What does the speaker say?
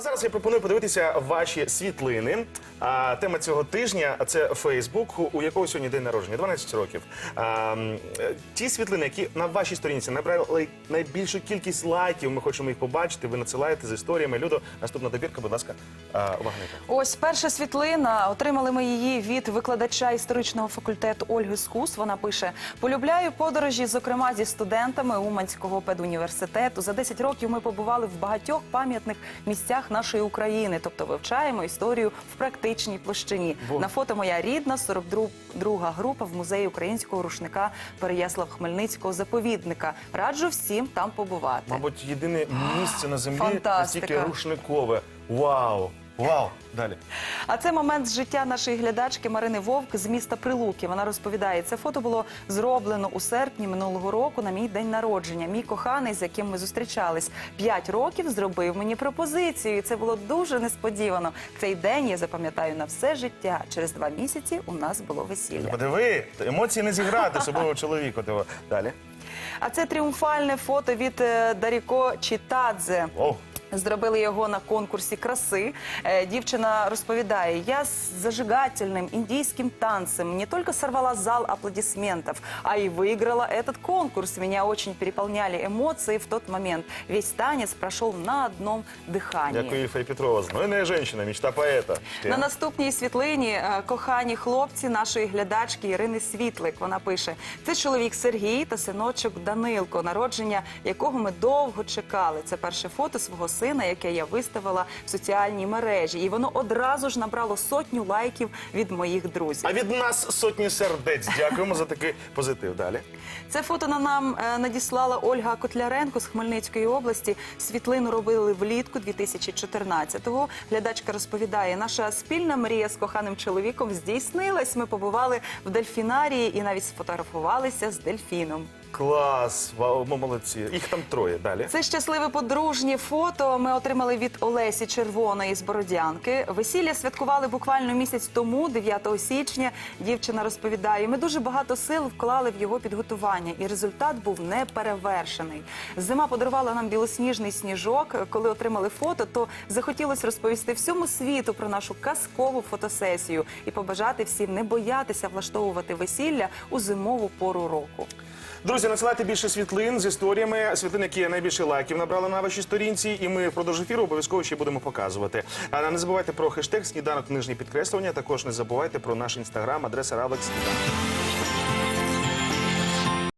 Зараз я пропоную подивитися ваші світлини. А, тема цього тижня це Фейсбук, у- якого сьогодні день народження, 12 років. А, ті світлини, які на вашій сторінці набрали найбільшу кількість лайків, ми хочемо їх побачити. Ви надсилаєте з історіями. Людо, наступна добірка, будь ласка, Вагника. Ось перша світлина. Отримали ми її від викладача історичного факультету Ольги Скус. Вона пише: полюбляю подорожі, зокрема зі студентами Уманського педуніверситету. За 10 років ми побували в багатьох пам'ятних місцях нашої України, тобто вивчаємо історію в практичній площині. Бо- На фото моя рідна 42 група в музеї українського рушника Переяслав Хмельницького заповідника. Раджу всім там побувати. Мабуть, єдине місце на землі Фантастика. настільки рушникове. Вау! Вау! Далі. А це момент з життя нашої глядачки Марини Вовк з міста Прилуки. Вона розповідає, це фото було зроблено у серпні минулого року на мій день народження. Мій коханий, з яким ми зустрічались, п'ять років зробив мені пропозицію. І це було дуже несподівано. Цей день я запам'ятаю на все життя. Через два місяці у нас було весілля. Подиви, емоції не зіграти особливо чоловіку. Далі. А це тріумфальне фото від е, Даріко Чітадзе. О, Зробили його на конкурсі краси. Е, Дівчина розповідає: я з зажигательним індійським танцем не только сорвала зал аплодисментов, а и выиграла этот конкурс. Меня очень переполняли эмоции в тот момент. Весь танец прошел на одном дыхании. дякую, Ільфа і Петрова. Знойна жінка, мечта поета. Ще. На наступній світлині е, кохані хлопці нашої глядачки Ірини Світлик. Вона пише: це чоловік Сергій та синочок Данилко, народження якого ми довго чекали. Це перше фото свого сина, яке я виставила в соціальній мережі, і воно одразу ж набрало сотню лайків від моїх друзів. А від нас сотні сердець. Дякуємо за такий позитив. Далі. Це фото на нам е, надіслала Ольга Котляренко з Хмельницької області. Світлину робили влітку 2014-го. Глядачка розповідає, наша спільна мрія з коханим чоловіком здійснилась. Ми побували в дельфінарії і навіть сфотографувалися з дельфіном. Клас, вау, ми молодці. Їх там троє. Далі. Це щасливе подружнє фото. Ми отримали від Олесі Червоної з Бородянки. Весілля святкували буквально місяць тому, 9 січня. Дівчина розповідає, ми дуже багато сил вклали в його підготування, і результат був неперевершений. Зима подарувала нам білосніжний сніжок. Коли отримали фото, то захотілося розповісти всьому світу про нашу казкову фотосесію і побажати всім не боятися влаштовувати весілля у зимову пору року. Друзі, насилайте більше світлин з історіями, світлин, які найбільше лайків набрали на вашій сторінці, і ми впродовж ефіру обов'язково ще будемо показувати. А не забувайте про хештег сніданок нижнє підкреслення. Також не забувайте про наш інстаграм, адреса Равлекс.